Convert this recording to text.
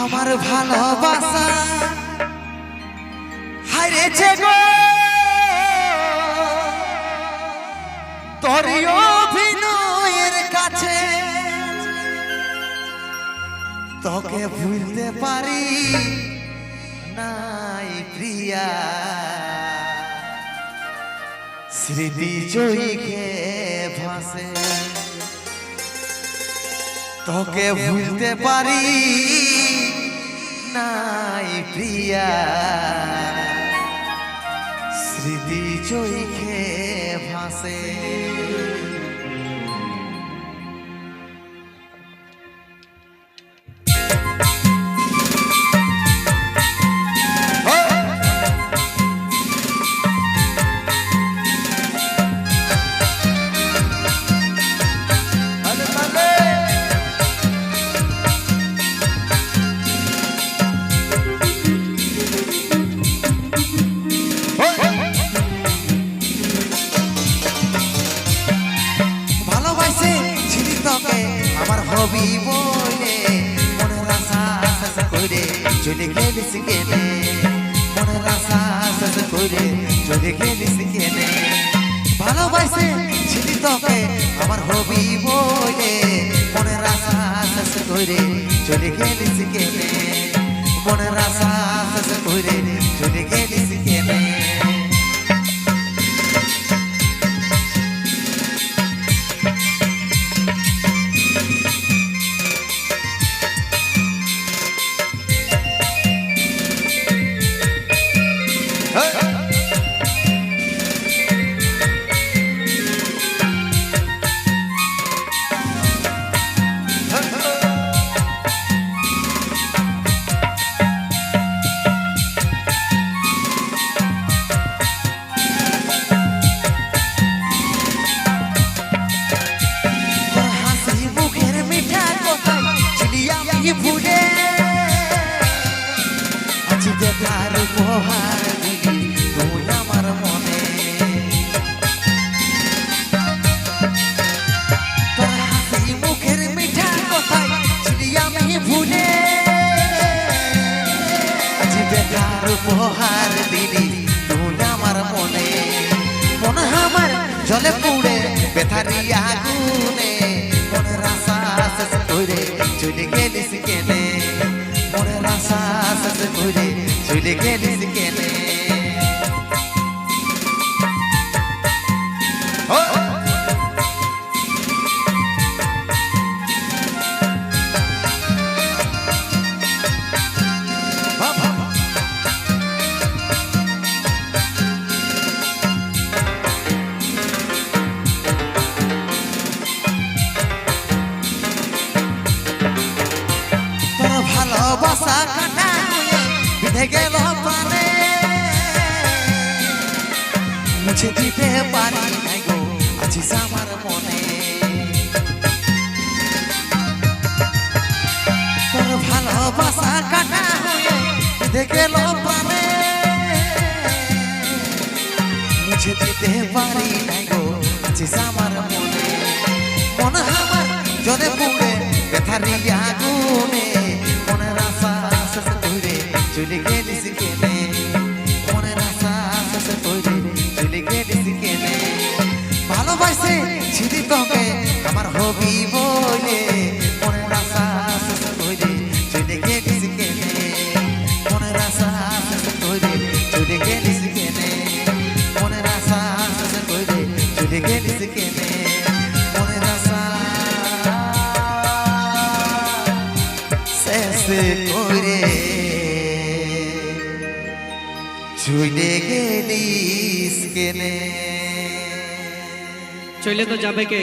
আমার ভালোবাসা। হারিয়েছে গো। তোর অভিনয়ের কাছে তোকে ভুলতে পারি নাই প্রিয়া। স্মৃতি চইকে ভাসে। তোকে ভুলতে পারি নাই প্রিয়া। স্মৃতি চৈখে ভাসে। হবি বলে মনের আশা শেষ করে চলে গেলিস কেনে মনের আশা শেষ করে চলে গেলিস কেনে ভালোবাসে ছিলি তোকে আমার হবি বলে মনের আশা শেষ করে চলে গেলিস কেনে মনের আশা শেষ করে চলে গেলিস উপহার মিঠা কথাই ছিলি আমি ভুলে আজ দেখার উপহার দিলি তুই আমার মনে মন আমার জলে পুড়ে চলে গেলিস কেনে? মনের আশা করে চলে গেলিস কেনে ও! গেল প্রাণে মুছে দিতে পারি গো আছিস আমার মনে। তোর ভালোবাসা কাটা হয়ে গেল প্রাণে মুছে দিতে পারি গো আছিস আমার মনে। মন আমার জলে পুড়ে বেথারি আগুনে ছিলি তোকে আমার হবি বলে। মনের গেলিস কেনে। মনের আশা শেষ গেলিস কেনে। মনের আশা শেষ করে। চলে গেলিস কেনে। চলে তো যাবে কে?